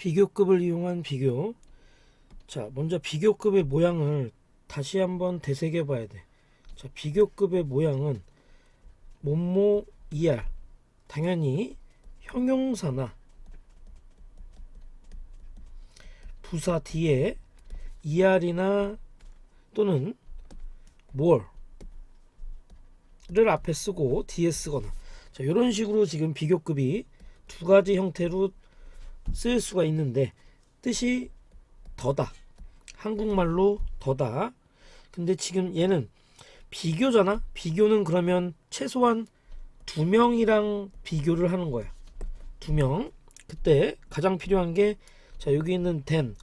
비교급을 이용한 비교. 자, 먼저 비교급의 모양을 다시 한번 되새겨 봐야 돼. 자, 비교급의 모양은 뭐뭐 ER. 당연히 형용사나 부사 뒤에 ER이나 또는 more를 앞에 쓰고 뒤에 쓰거나 자, 이런 식으로 지금 비교급이 두 가지 형태로 쓸 수가 있는데 뜻이 더다. 한국말로 더다. 근데 지금 얘는 비교잖아. 비교는 그러면 최소한 두 명이랑 비교를 하는 거야. 두 명. 그때 가장 필요한 게 자, 여기 있는 then.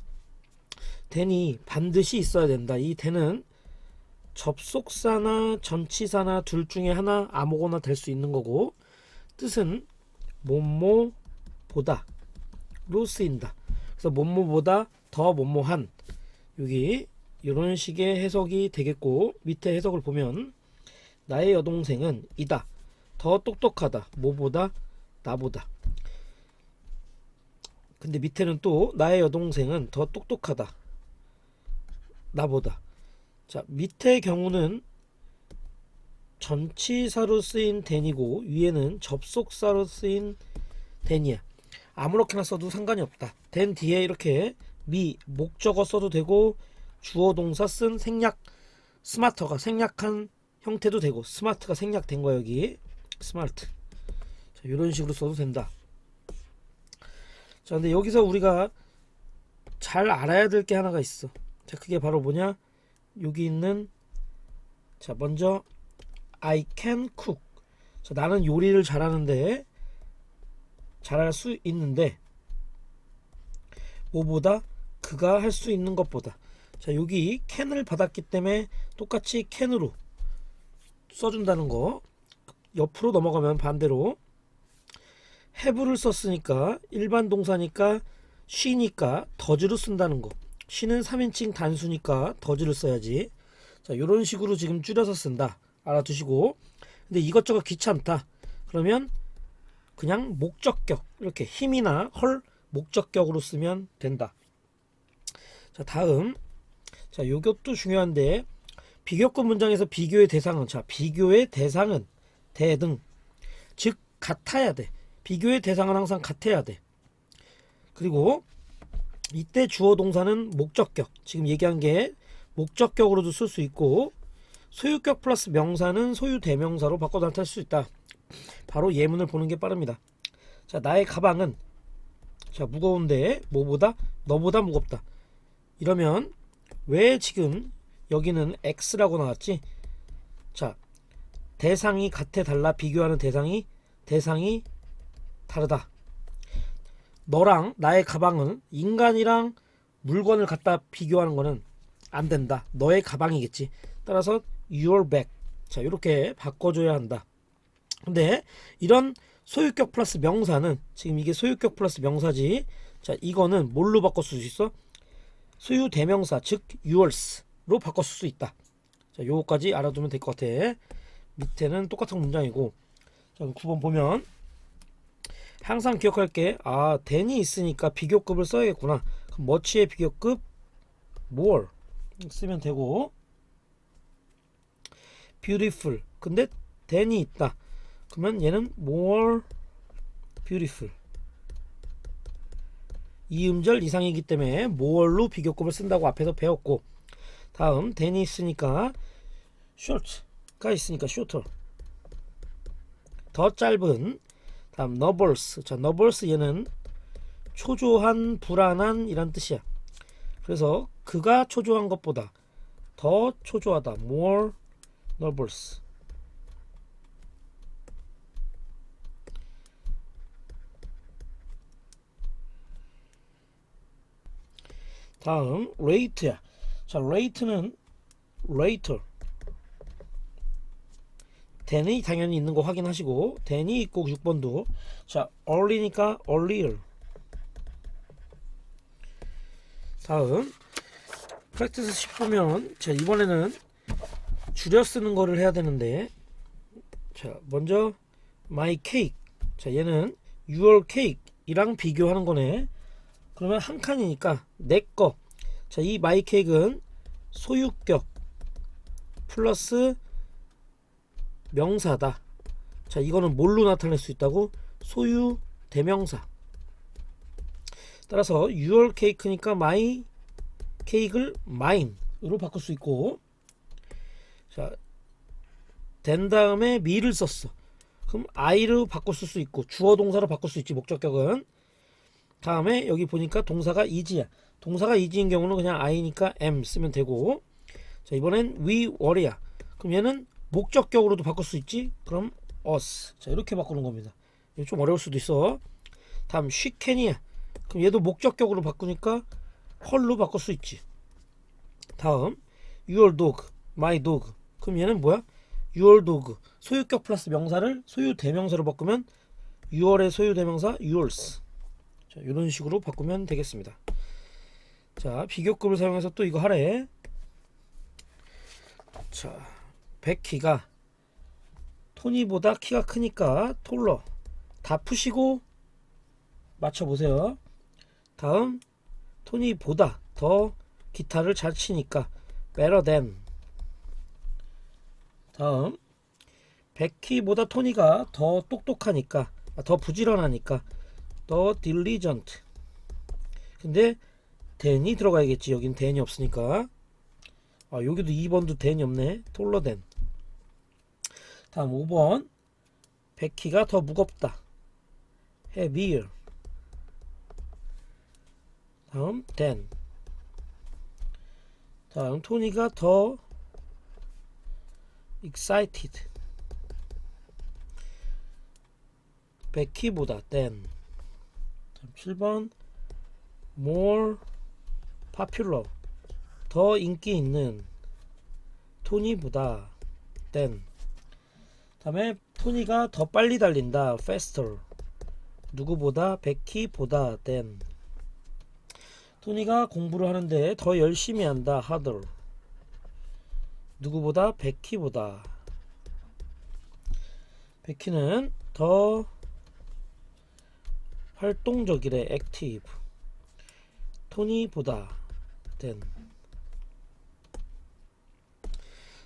then이 반드시 있어야 된다. 이 then은 접속사나 전치사나 둘 중에 하나 아무거나 될 수 있는 거고 뜻은 뭐뭐 보다 로 쓰인다. 그래서 뭐뭐보다 더 뭐뭐한 여기 이런 식의 해석이 되겠고 밑에 해석을 보면 나의 여동생은 이다. 더 똑똑하다. 뭐보다 나보다. 근데 밑에는 또 나의 여동생은 더 똑똑하다. 나보다. 자, 밑의 경우는 전치사로 쓰인 then이고 위에는 접속사로 쓰인 then이야. 아무렇게나 써도 상관이 없다. then 뒤에 이렇게 미 목적어 써도 되고 주어 동사 쓴 생략 스마트가 생략한 형태도 되고 스마트가 생략된 거 여기 스마트 자, 이런 식으로 써도 된다. 자, 근데 여기서 우리가 잘 알아야 될 게 하나가 있어. 자, 그게 바로 뭐냐? 여기 있는 자, 먼저 I can cook. 자, 나는 요리를 잘하는데 잘할 수 있는데 뭐보다 그가 할 수 있는 것보다. 자 여기 can을 받았기 때문에 똑같이 can으로 써준다는 거 옆으로 넘어가면 반대로 have를 썼으니까 일반 동사니까 she니까 더즈로 쓴다는 거. she는 3인칭 단수니까 더즈를 써야지. 자 이런 식으로 지금 줄여서 쓴다. 알아두시고. 근데 이것저것 귀찮다. 그러면 그냥 목적격 이렇게 힘이나 헐 목적격으로 쓰면 된다. 자 다음 자 요것도 중요한데 비교급 문장에서 비교의 대상은 자 비교의 대상은 대등 즉 같아야 돼. 비교의 대상은 항상 같아야 돼. 그리고 이때 주어 동사는 목적격 지금 얘기한 게 목적격으로도 쓸 수 있고 소유격 플러스 명사는 소유 대명사로 바꿔 나타낼 수 있다. 바로 예문을 보는 게 빠릅니다. 자, 나의 가방은 자, 무거운데 뭐보다 너보다 무겁다. 이러면 왜 지금 여기는 x라고 나왔지? 자, 대상이 같아 달라 비교하는 대상이 대상이 다르다. 너랑 나의 가방은 인간이랑 물건을 갖다 비교하는 거는 안 된다. 너의 가방이겠지. 따라서 your bag. 자, 이렇게 바꿔줘야 한다. 근데 이런 소유격 플러스 명사는 지금 이게 소유격 플러스 명사지. 자, 이거는 뭘로 바꿔 쓸 수 있어? 소유 대명사 즉 yours로 바꿔 쓸 수 있다. 자, 요거까지 알아두면 될 것 같아. 밑에는 똑같은 문장이고. 자, 9번 보면 항상 기억할 게 아, then이 있으니까 비교급을 써야겠구나. 그럼 much의 비교급 more 쓰면 되고 beautiful. 근데 then이 있다. 그러면 얘는 more beautiful. 이 음절 이상이기 때문에 more로 비교급을 쓴다고 앞에서 배웠고 다음 then이 있으니까 short가 있으니까 shorter. 더 짧은 다음 nobles. 자, nobles 얘는 초조한, 불안한 이란 뜻이야. 그래서 그가 초조한 것보다 더 초조하다. more nobles. 다음 rate야. 자, rate는 later. then이 당연히 있는 거 확인하시고 then이 있고 6번도 자, early니까 earlier. 다음 프랙티스 10 보면 자, 이번에는 줄여 쓰는 거를 해야 되는데 자, 먼저 my cake. 자, 얘는 your cake 이랑 비교하는 거네. 그러면 한 칸이니까 내 거. 자, 이 마이 케이크는 소유격 플러스 명사다. 자, 이거는 뭘로 나타낼 수 있다고? 소유 대명사. 따라서 your cake니까 my cake를 mine으로 바꿀 수 있고 자, 된 다음에 me를 썼어. 그럼 I로 바꿀 수 있고 주어 동사로 바꿀 수 있지 목적격은 다음에 여기 보니까 동사가 is야. 동사가 is인 경우는 그냥 I니까 am 쓰면 되고. 자 이번엔 we were야. 그럼 얘는 목적격으로도 바꿀 수 있지? 그럼 us. 자 이렇게 바꾸는 겁니다. 좀 어려울 수도 있어. 다음 she can이야. 그럼 얘도 목적격으로 바꾸니까 her로 바꿀 수 있지. 다음 your dog my dog. 그럼 얘는 뭐야? your dog. 소유격 플러스 명사를 소유 대명사로 바꾸면 your의 소유 대명사 yours 자 이런 식으로 바꾸면 되겠습니다. 자 비교급을 사용해서 또 이거 하래. 자 베키가 토니보다 키가 크니까 톨러 다 푸시고 맞춰보세요. 다음 토니보다 더 기타를 잘 치니까 better than. 다음 베키보다 토니가 더 똑똑하니까 아, 더 부지런하니까 더 diligent 근데 than이 들어가야겠지. 여긴 than이 없으니까. 아 여기도 2번도 than이 없네. 톨러 than 다음 5번. 베키가 더 무겁다. Heavier. 다음 than 다음 토니가 더 베키보다 than 다음 7번 more popular 더 인기 있는 토니보다 than 다음에 토니가 더 빨리 달린다 faster 누구보다 베키보다 than 토니가 공부를 하는데 더 열심히 한다 harder 누구보다 베키보다. 베키는 더 활동적이래 active 토니 보다 than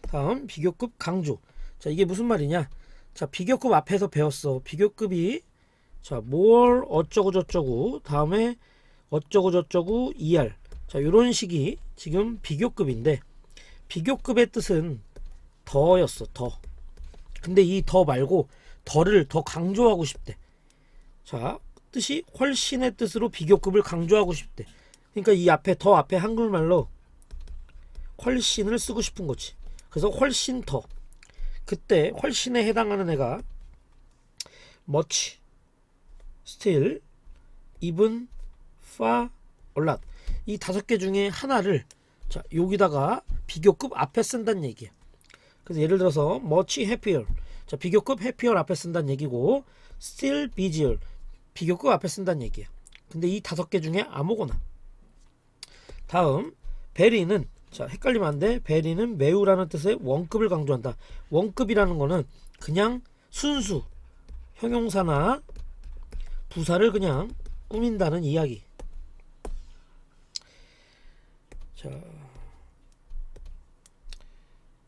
다음 비교급 강조. 자 이게 무슨 말이냐? 자 비교급 앞에서 배웠어. 비교급이 자 more 어쩌고 저쩌고 다음에 어쩌고 저쩌고 er 자 요런 식이 지금 비교급인데 비교급의 뜻은 더였어 더. 근데 이 더 말고 더를 더 강조하고 싶대. 자 뜻이 훨씬의 뜻으로 비교급을 강조하고 싶대. 그러니까 이 앞에 더 앞에 한글말로 훨씬을 쓰고 싶은 거지. 그래서 훨씬 더. 그때 훨씬에 해당하는 애가 much, still, even, far, a lot 이 다섯 개 중에 하나를 자 여기다가 비교급 앞에 쓴다는 얘기야. 그래서 예를 들어서 much happier. 자 비교급 happier 앞에 쓴다는 얘기고 still busier 비교급 앞에 쓴다는 얘기야. 근데 이 다섯 개 중에 아무거나 다음 very는 자 헷갈리면 안 돼. very는 매우라는 뜻의 원급을 강조한다. 원급이라는 거는 그냥 순수 형용사나 부사를 그냥 꾸민다는 이야기. 자,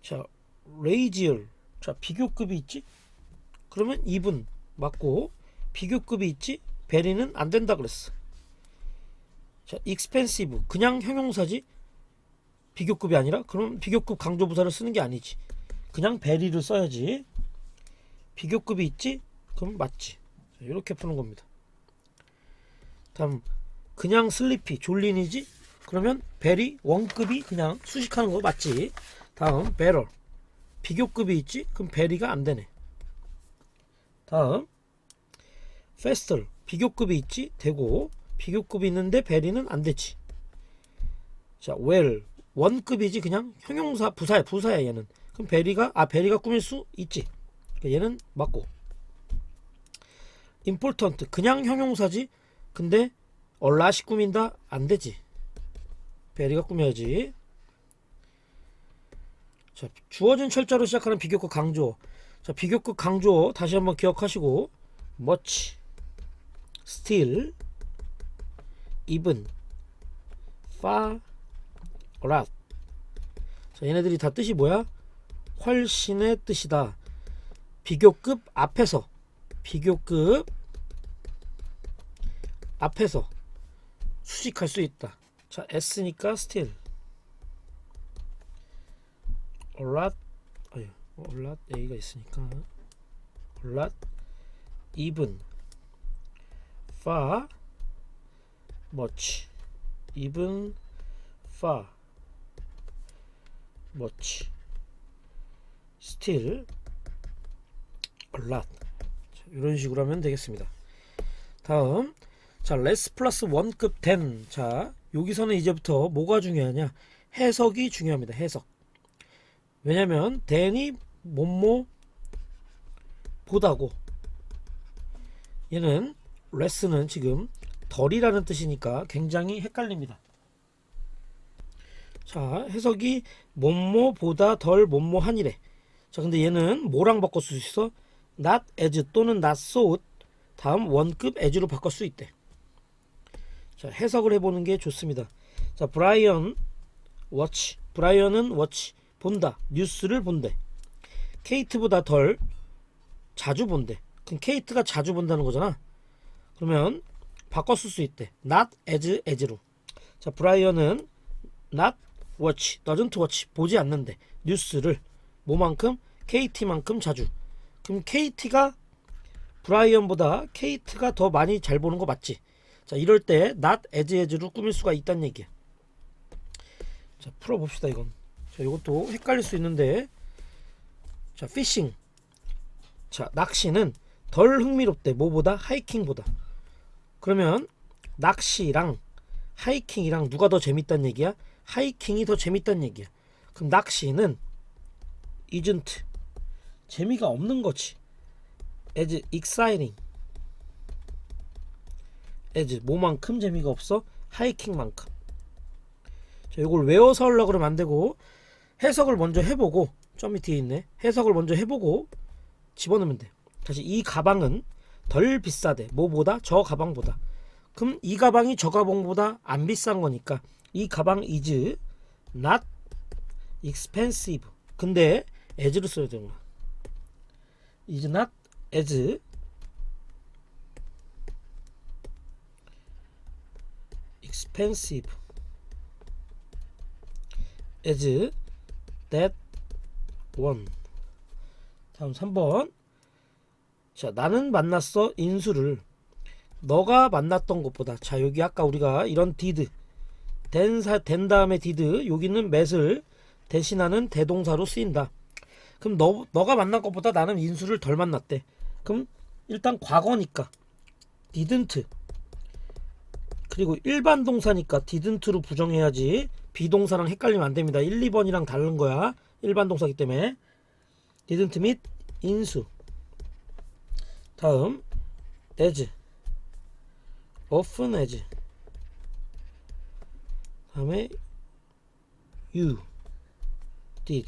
자, 레이지얼. 자, 비교급이 있지? 그러면 2분 맞고 비교급이 있지? 베리는 안 된다 그랬어. 자, expensive. 그냥 형용사지? 비교급이 아니라? 그럼 비교급 강조 부사를 쓰는 게 아니지. 그냥 베리를 써야지. 비교급이 있지? 그럼 맞지. 자, 이렇게 푸는 겁니다. 다음 그냥 슬리피 졸린이지? 그러면 베리 원급이 그냥 수식하는 거 맞지? 다음 베럴 비교급이 있지? 그럼 베리가 안 되네. 다음 페스털 비교급이 있지? 되고 비교급이 있는데 베리는 안 되지. 자, 웰 원급이지 그냥 형용사 부사야 부사야 얘는. 그럼 베리가 아 베리가 꾸밀 수 있지. 그러니까 얘는 맞고. important 그냥 형용사지. 근데 얼라시 꾸민다 안 되지. 베리가 꾸며야지. 자, 주어진 철자로 시작하는 비교급 강조. 자, 비교급 강조 다시 한번 기억하시고 much, still, even, far, lot. 자, 얘네들이 다 뜻이 뭐야? 훨씬의 뜻이다. 비교급 앞에서 비교급 앞에서 수식할 수 있다. 자, S니까 still. a lot 아유, a lot A가 있으니까 a lot even far much even far much still a lot 자, 이런 식으로 하면 되겠습니다. 다음. 자 less 플러스 원급 된 자 여기서는 이제부터 뭐가 중요하냐? 해석이 중요합니다. 해석. 왜냐면 then이 뭐뭐 보다고. 얘는 less는 지금 덜이라는 뜻이니까 굉장히 헷갈립니다. 자 해석이 뭐뭐보다 덜 뭐뭐한이래. 자 근데 얘는 뭐랑 쓸수 있어? not as 또는 not so 다음 원급 as로 바꿀 수 있대. 자 해석을 해보는 게 좋습니다. 자 브라이언 워치 브라이언은 워치 본다 뉴스를 본대. 케이트보다 덜 자주 본대. 그럼 케이트가 자주 본다는 거잖아. 그러면 쓸수 있대. not as as로. 자 브라이언은 not watch, doesn't watch 보지 않는데 뉴스를 뭐만큼 KT만큼 자주. 그럼 KT가 브라이언보다 케이트가 더 많이 잘 보는 거 맞지? 자 이럴 때 not as as로 꾸밀 수가 있다는 얘기야. 자 풀어 봅시다 이건. 자 이것도 헷갈릴 수 있는데 자 피싱. 자 낚시는 덜 흥미롭대. 뭐보다 하이킹보다. 그러면 낚시랑 하이킹이랑 누가 더 재밌다는 얘기야? 하이킹이 더 재밌다는 얘기야. 그럼 낚시는 isn't 재미가 없는 거지. as exciting as 뭐만큼 재미가 없어? 하이킹만큼. 자, 이걸 외워서 하려고 되고 해석을 먼저 해보고 좀 밑에 있네. 해석을 먼저 해보고 집어넣으면 돼. 다시 이 가방은 덜 비싸대. 뭐보다? 저 가방보다. 그럼 이 가방이 저 가방보다 안 비싼 거니까 이 가방 is not expensive. 근데 as로 써야 되는 거야. is not as expensive as that one. 다음 3번. 자, 나는 만났어 인수를. 너가 만났던 것보다 자 여기 아까 우리가 이런 did 된, 사, 된 다음에 did 여기는 met을 대신하는 대동사로 쓰인다. 그럼 너, 너가 만난 것보다 나는 인수를 덜 만났대. 그럼 일단 과거니까 didn't 그리고 일반 동사니까 didn't로 부정해야지 비동사랑 헷갈리면 안 됩니다. 1, 2번이랑 다른 거야. 일반 동사기 때문에. didn't meet 인수 다음 as often as 다음에 you did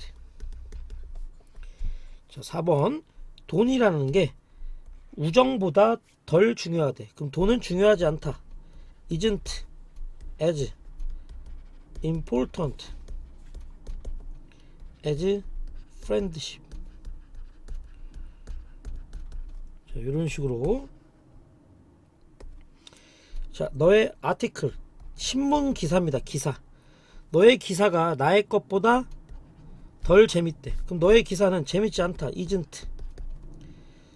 자 4번 돈이라는 게 우정보다 덜 중요하대 그럼 돈은 중요하지 않다 isn't as important as friendship 자 이런 식으로 자, 너의 아티클 신문 기사입니다. 기사. 너의 기사가 나의 것보다 덜 재밌대. 그럼 너의 기사는 재밌지 않다. isn't.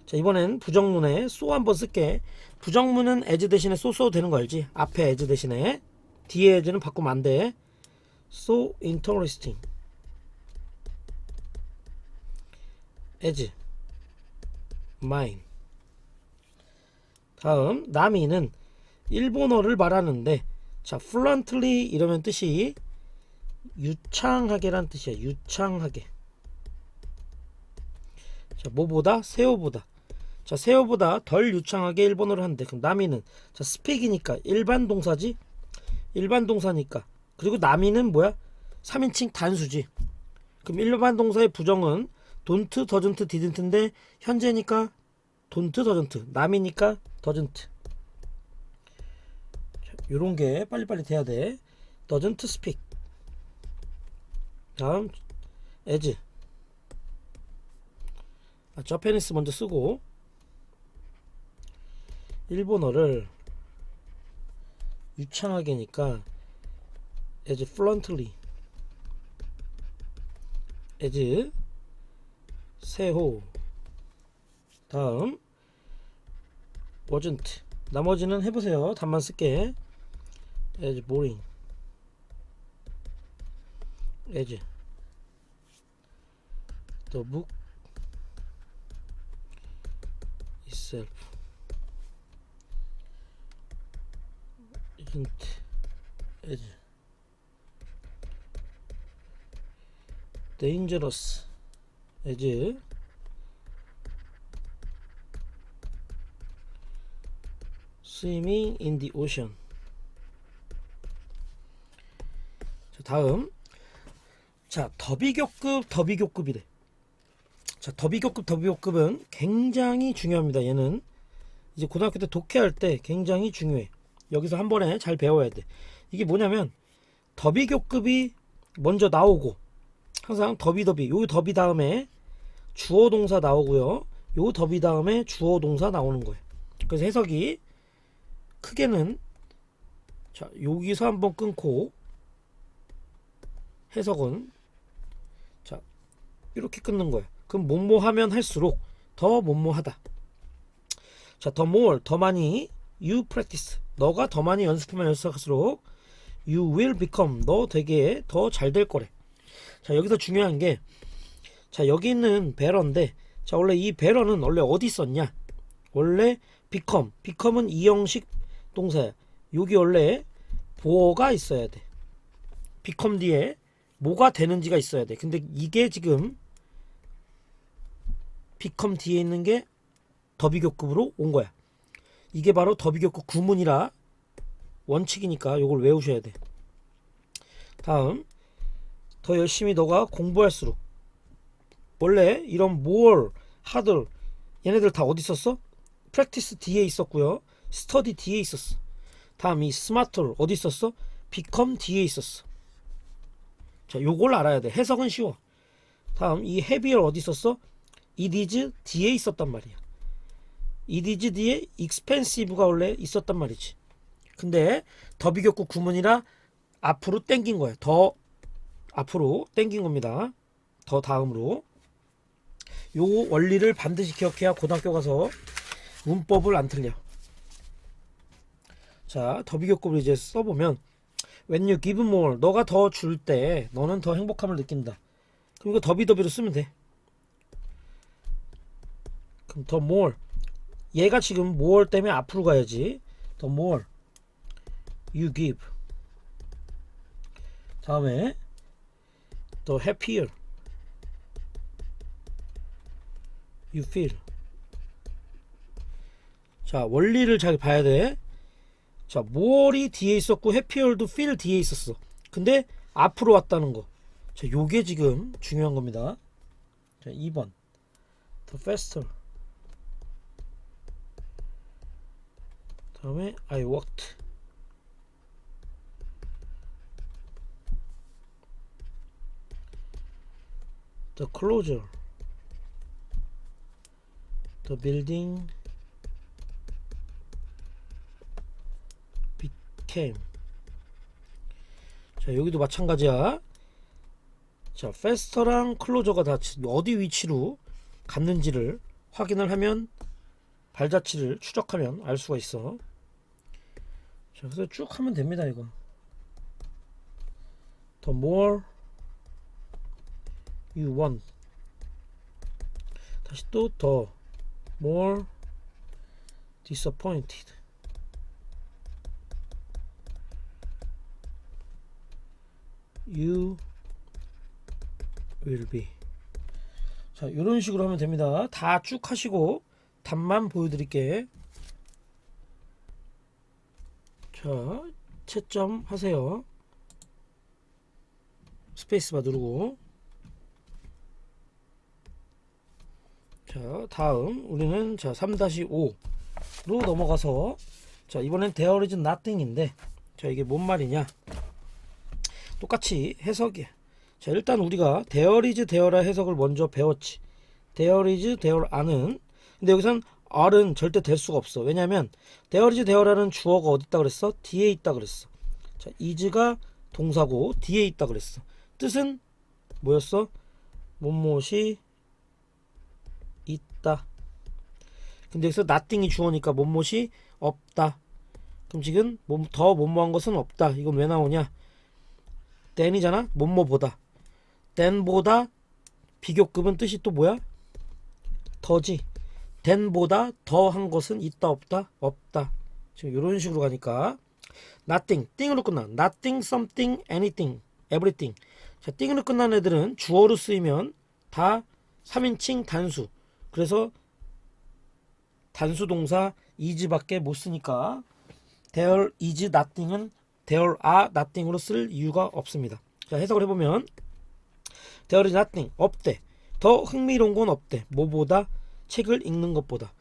자, 이번엔 부정문에 so 한번 쓸게. 부정문은 as 대신에 써도 되는 거 알지? 앞에 as 대신에 뒤에 as는 바꾸면 안 돼. so interesting. as mine. 다음 남이는 일본어를 말하는데 자 fluently 이러면 뜻이 유창하게란 뜻이야 유창하게. 자 뭐보다? 세오보다. 자 세오보다 덜 유창하게 일본어를 한대 그럼 남이는 자 스펙이니까 일반 동사지? 일반 동사니까. 그리고 남이는 뭐야? 3인칭 단수지. 그럼 일반 동사의 부정은 don't, doesn't, didn't인데 현재니까 don't, doesn't. 남이니까 doesn't 요런 게 빨리빨리 돼야 돼. doesn't speak. 다음 as. 아, 저페니스 먼저 쓰고 일본어를 유창하게니까 as fluently as 세호 다음 wasn't 나머지는 해보세요 답만 쓸게 as boring as the book itself isn't as dangerous as swimming in the ocean. 자, 다음. 자, 더비교급, 더비교급이래. 자, 더비교급, 더비교급은 굉장히 중요합니다. 얘는 이제 고등학교 때 독해할 때 굉장히 중요해. 여기서 한 번에 잘 배워야 돼. 이게 뭐냐면 더비교급이 먼저 나오고 항상 더비 더비 요 더비 다음에 주어 동사 나오고요. 요 더비 다음에 주어 동사 나오는 거예요. 그래서 해석이 크게는 자 여기서 한번 끊고 해석은 자 이렇게 끊는 거예요. 그럼 뭐뭐 하면 할수록 더 뭐뭐하다. 자, 더 more, 더 많이 you practice. 너가 더 많이 연습하면 연습할수록 you will become. 너 되게 더 잘 될 거래. 자, 여기서 중요한 게 자, 여기 있는 배러인데 자, 원래 이 배러는 원래 어디 있었냐? 원래 become. become은 이형식 동사야. 여기 원래 보어가 있어야 돼. become 뒤에 뭐가 되는지가 있어야 돼. 근데 이게 지금 become 뒤에 있는 게 더비교급으로 온 거야. 이게 바로 더비교급 구문이라 원칙이니까 요걸 외우셔야 돼. 다음 더 열심히 너가 공부할수록 원래 이런 more, harder 얘네들 다 어디 있었어? practice 뒤에 있었고요. Study 뒤에 있었어. 다음 이 smarter 어디 있었어? become 뒤에 있었어. 자, 요걸 알아야 돼. 해석은 쉬워. 다음 이 heavier 어디 있었어? is 뒤에 있었단 말이야. is 뒤에 expensive가 원래 있었단 말이지. 근데 더 비교급 구문이라 앞으로 땡긴 거야. 더 앞으로 땡긴 겁니다. 더 다음으로. 요 원리를 반드시 기억해야 고등학교 가서 문법을 안 틀려. 자, 더비교급을 이제 써보면 when you give more 너가 더 줄 때 너는 더 행복함을 느낀다. 그럼 이거 더비더비로 쓰면 돼. 그럼 더 more 얘가 지금 more 때문에 앞으로 가야지. 더 more you give 다음에 더 happier you feel 자 원리를 잘 봐야 돼. 자 more이 뒤에 있었고 happier도 feel 뒤에 있었어. 근데 앞으로 왔다는 거. 자 요게 지금 중요한 겁니다. 자 2번 the faster 다음에 I worked the building became 자 여기도 마찬가지야 자 faster랑 closer가 다 어디 위치로 갔는지를 확인을 하면 발자취를 추적하면 알 수가 있어 자, 그래서 쭉 하면 됩니다, 이거. The more you want. 다시 또 the more disappointed. You will be. 자, 이런 식으로 하면 됩니다. 다 쭉 하시고 답만 보여드릴게. 자, 채점 하세요. 스페이스바 누르고. 자, 다음 우리는 자, 3-5로 넘어가서 자, 이번엔 is nothing인데 자 이게 뭔 말이냐? 똑같이 해석이야. 자 일단 우리가 데어리즈 데어라 해석을 먼저 배웠지. 데어리즈 데어라는 근데 여기선 R은 절대 될 수가 없어. 왜냐면 데어리즈 데어라는 주어가 어디 있다 그랬어? 뒤에 있다 그랬어. 자 is가 동사고 뒤에 있다 그랬어. 뜻은 뭐였어? 못못이 있다. 근데 여기서 nothing이 주어니까 못못이 없다. 그럼 지금 뭐- 더 못모한 것은 없다. 이건 왜 나오냐? Than이잖아. 못모보다. than보다 비교급은 뜻이 또 뭐야? 더지. than보다 더한 것은 있다 없다? 없다. 지금 이런 식으로 가니까 nothing, 띵으로 끝나. nothing, something, anything, everything. 자, 띵으로 끝난 애들은 주어로 쓰이면 다 3인칭 단수. 그래서 단수 동사 is밖에 못 쓰니까 there is nothing은 there are nothing으로 쓸 이유가 없습니다. 자, 해석을 해보면 there is nothing 없대. 더 흥미로운 건 없대. 뭐보다 책을 읽는 것보다.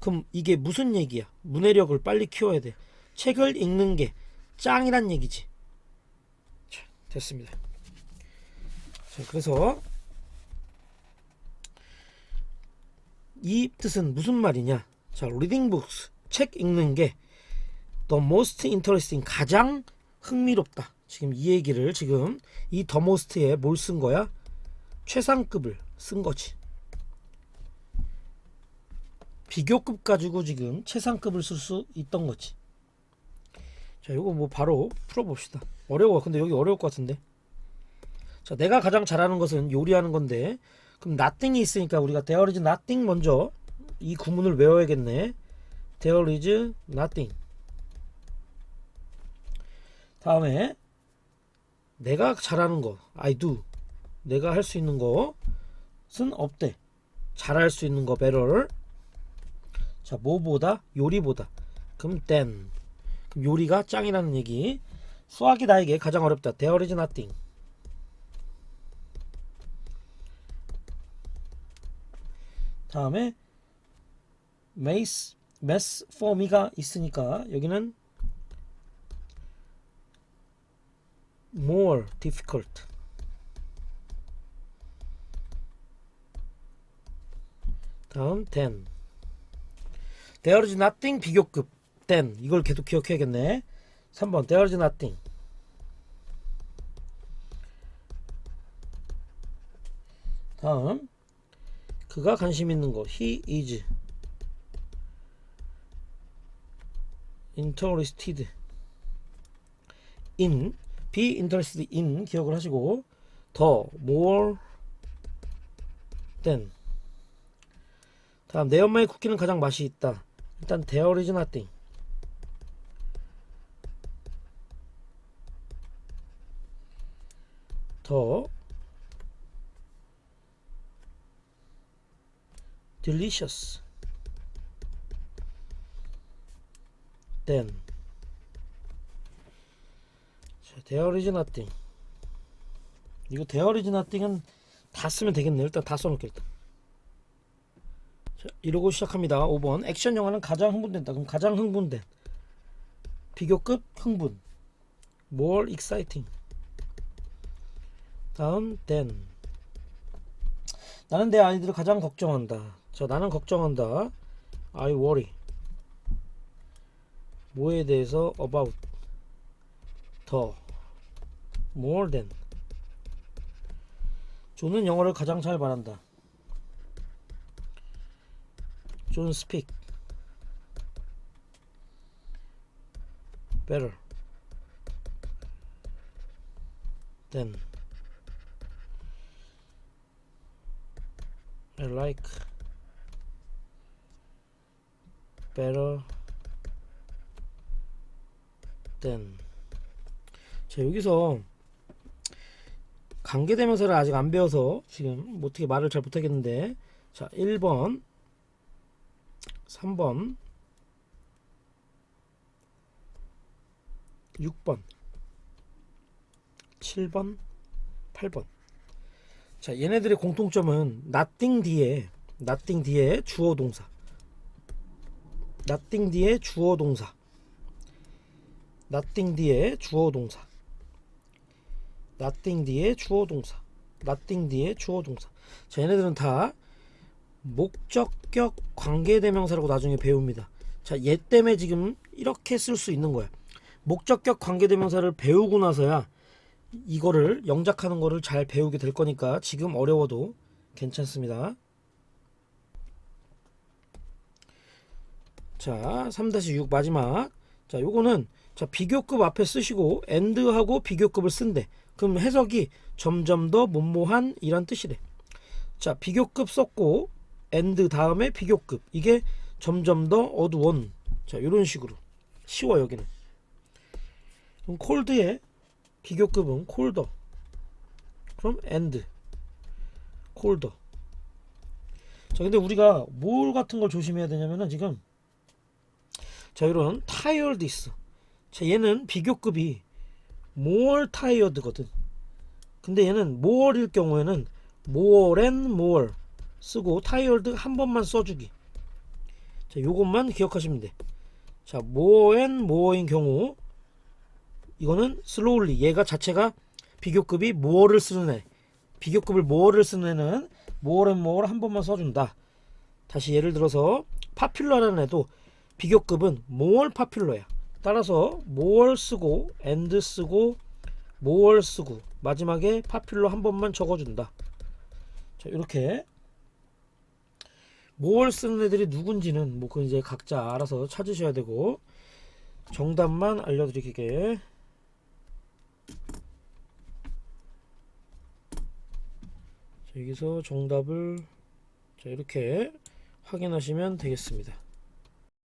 그럼 이게 무슨 얘기야? 문해력을 빨리 키워야 돼. 책을 읽는 게 짱이란 얘기지. 자, 됐습니다. 자, 그래서 이 뜻은 무슨 말이냐? 자, reading books 책 읽는 게 the most interesting 가장 흥미롭다. 지금 이 얘기를 지금 이 the most에 뭘 쓴 거야? 최상급을 쓴 거지. 비교급 가지고 지금 최상급을 쓸 수 있던 거지. 자, 이거 뭐 바로 풀어봅시다. 어려워. 근데 여기 어려울 것 같은데. 자, 내가 가장 잘하는 것은 요리하는 건데, 그럼 nothing이 있으니까 우리가 there is nothing 먼저 이 구문을 외워야겠네. there is nothing. 다음에 내가 잘하는 거, I do. 내가 할 수 있는 것은 없대. 잘할 수 있는 거 better. 자, 뭐보다 요리보다. 그럼 then. 그럼 요리가 짱이라는 얘기. 수학이 나에게 가장 어렵다. There is nothing. 다음에 mace, mass for me가 있으니까 여기는 more difficult. 다음 then. There is nothing 비교급 then 이걸 계속 기억해야겠네. 3번 There is nothing. 다음 그가 관심 있는 거 He is interested in be interested in 기억을 하시고 더 more than 다음 내 엄마의 쿠키는 가장 맛이 있다. 일단 there is nothing. 더 delicious than is nothing. 이거 is nothing은 다 쓰면 되겠네. 일단 다 써놓게 일단. 자, 이러고 시작합니다. 5번 액션 영화는 가장 흥분된다. 그럼 가장 흥분된 비교급 흥분 more exciting 다음 then 나는 내 아이들을 가장 걱정한다. 자 나는 걱정한다. I worry 뭐에 대해서 about 더 more than 조는 영어를 가장 잘 말한다. 존 speak better than I like better than 자 여기서 관계대명사를 아직 안 배워서 지금 어떻게 말을 잘 못하겠는데. 자 1번 3번 6번 7번 8번. 자 얘네들의 공통점은 nothing 뒤에 nothing 뒤에 주어 동사. nothing 뒤에 주어 동사. nothing 뒤에 주어 동사 nothing 뒤에 주어 동사. nothing 뒤에 주어 동사. 자 얘네들은 다 목적격 관계대명사라고 나중에 배웁니다. 자 얘 때문에 지금 이렇게 쓸 수 있는 거야. 목적격 관계대명사를 배우고 나서야 이거를 영작하는 거를 잘 배우게 될 거니까 지금 어려워도 괜찮습니다. 자 3-6 마지막. 자 요거는 자 비교급 앞에 쓰시고 and하고 비교급을 쓴대 그럼 해석이 점점 더 뭐뭐한 이란 뜻이래. 자 비교급 썼고 and 다음에 비교급. 이게 점점 더 어두운 자 이런 식으로 쉬워 여기는. 그럼 콜드의 비교급은 콜더 그럼 and 콜더 자 근데 우리가 뭘 같은 걸 조심해야 되냐면은 지금 자 이런 tired 있어. 자 얘는 비교급이 more tired거든 근데 얘는 more일 경우에는 more and more 쓰고 tired 한 번만 써주기 자 요것만 기억하시면 돼 자 more and more인 경우 이거는 slowly 얘가 자체가 비교급이 more를 쓰는 애 비교급을 more를 쓰는 애는 more and more 한 번만 써준다 다시 예를 들어서 popular라는 애도 비교급은 more popular야 따라서 more 쓰고 and 쓰고 more 쓰고 마지막에 popular 한 번만 적어준다. 자 이렇게. more 쓰는 애들이 누군지는 뭐 그 이제 각자 알아서 찾으셔야 되고 정답만 알려드리게 자, 여기서 정답을 자, 이렇게 확인하시면 되겠습니다.